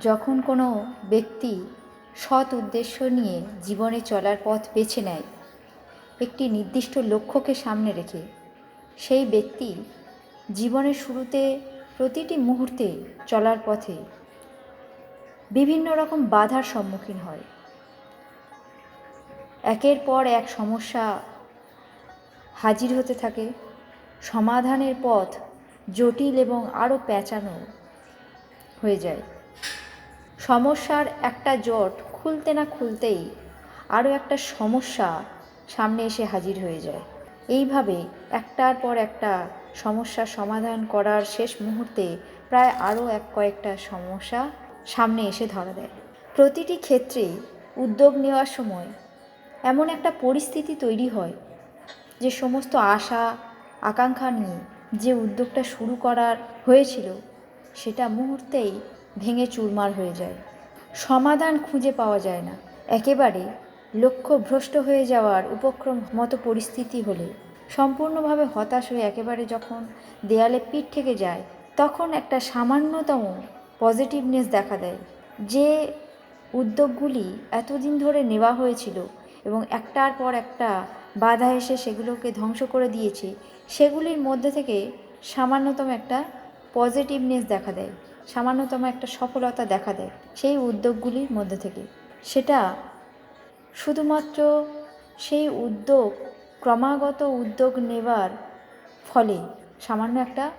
যখন কোনো ব্যক্তি সৎ উদ্দেশ্য নিয়ে জীবনে চলার পথ বেছে নেয়, একটি নির্দিষ্ট লক্ষ্যকে সামনে রেখে, সেই ব্যক্তি জীবনের শুরুতে প্রতিটি মুহূর্তে চলার পথে বিভিন্ন রকম বাধার সম্মুখীন হয়। একের পর এক সমস্যা হাজির হতে থাকে। সমাধানের পথ জটিল এবং আরও পেঁচানো হয়ে যায়। সমস্যার একটা জট খুলতে না খুলতেই আরও একটা সমস্যা সামনে এসে হাজির হয়ে যায়। এইভাবে একটার পর একটা সমস্যার সমাধান করার শেষ মুহূর্তে প্রায় আরও এক কয়েকটা সমস্যা সামনে এসে ধরা দেয়। প্রতিটি ক্ষেত্রে উদ্যোগ নেওয়ার সময় এমন একটা পরিস্থিতি তৈরি হয় যে সমস্ত আশা, আকাঙ্ক্ষা নিয়ে যে উদ্যোগটা শুরু করার হয়েছিল সেটা মুহূর্তেই ভেঙে চুরমার হয়ে যায়। সমাধান খুঁজে পাওয়া যায় না। একেবারে লক্ষ্য ভ্রষ্ট হয়ে যাওয়ার উপক্রম মতো পরিস্থিতি হলে সম্পূর্ণভাবে হতাশ হয়ে একেবারে যখন দেয়ালে পিঠ থেকে যায়, তখন একটা সামান্যতম পজিটিভনেস দেখা দেয়। যে উদ্যোগগুলি এতদিন ধরে নেওয়া হয়েছিল এবং একটার পর একটা বাধা এসে সেগুলোকে ধ্বংস করে দিয়েছে, সেগুলির মধ্যে থেকে সামান্যতম একটা পজিটিভনেস দেখা দেয়। সামান্যতম একটা সফলতা দেখা দেয় সেই উদ্যোগগুলির মধ্যে থেকে। সেটা শুধুমাত্র সেই উদ্যোগ, ক্রমাগত উদ্যোগ নেবার ফলে সামান্য একটা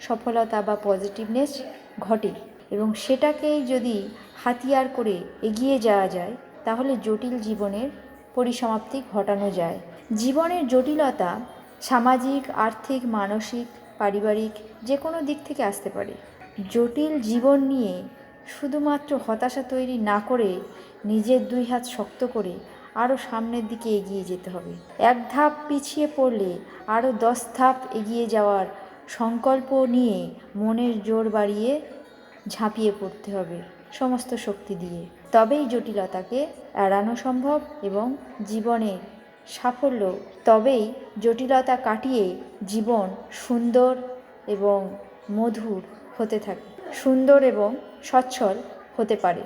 সফলতা বা পজিটিভনেস ঘটে এবং সেটাকেই যদি হাতিয়ার করে এগিয়ে যাওয়া যায়, তাহলে জটিল জীবনের পরিসমাপ্তি ঘটানো যায়। জীবনের জটিলতা সামাজিক, আর্থিক, মানসিক, পারিবারিক যে কোনো দিক থেকে আসতে পারে। জটিল জীবন নিয়ে শুধুমাত্র হতাশা তৈরি না করে নিজের দুই হাত শক্ত করে আরও সামনের দিকে এগিয়ে যেতে হবে। এক ধাপ পিছিয়ে পড়লে আরও দশ ধাপ এগিয়ে যাওয়ার সংকল্প নিয়ে মনের জোর বাড়িয়ে ঝাঁপিয়ে পড়তে হবে সমস্ত শক্তি দিয়ে। তবেই জটিলতাকে এড়ানো সম্ভব এবং জীবনে সাফল্য। তবেই জটিলতা কাটিয়ে জীবন সুন্দর এবং মধুর হতে থাকে সুন্দর এবং সচ্ছল হতে পারে।